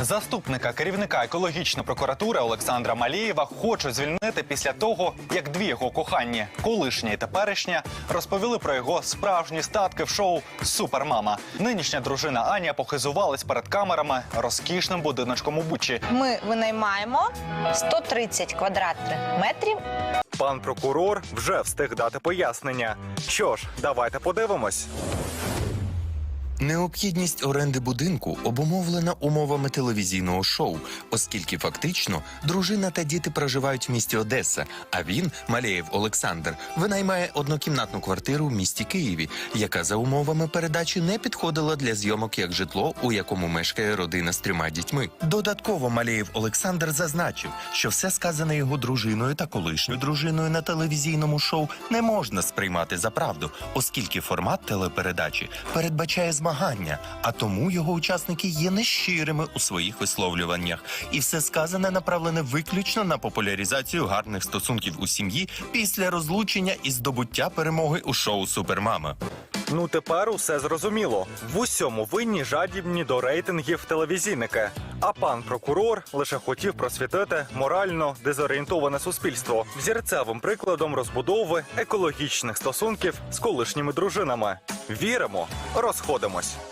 Заступника керівника екологічної прокуратури Олександра Малієва хочуть звільнити після того, як дві його кохані, колишня і теперішня, розповіли про його справжні статки в шоу Супермама. Нинішня дружина Аня похизувалась перед камерами розкішним будиночком у Бучі. Ми винаймаємо 130 квадратних метрів. Пан прокурор вже встиг дати пояснення. Що ж, давайте подивимось. Необхідність оренди будинку обумовлена умовами телевізійного шоу, оскільки фактично дружина та діти проживають в місті Одеса, а він, Малеєв Олександр, винаймає однокімнатну квартиру в місті Києві, яка за умовами передачі не підходила для зйомок як житло, у якому мешкає родина з трьома дітьми. Додатково Малеєв Олександр зазначив, що все сказане його дружиною та колишньою дружиною на телевізійному шоу не можна сприймати за правду, оскільки формат телепередачі передбачає змагання, а тому його учасники є нещирими у своїх висловлюваннях, і все сказане направлене виключно на популяризацію гарних стосунків у сім'ї після розлучення і здобуття перемоги у шоу Супермама. Ну тепер усе зрозуміло. В усьому винні жадібні до рейтингів телевізійники. А пан прокурор лише хотів просвітити морально дезорієнтоване суспільство взірцевим прикладом розбудови екологічних стосунків з колишніми дружинами. Віримо, розходимось.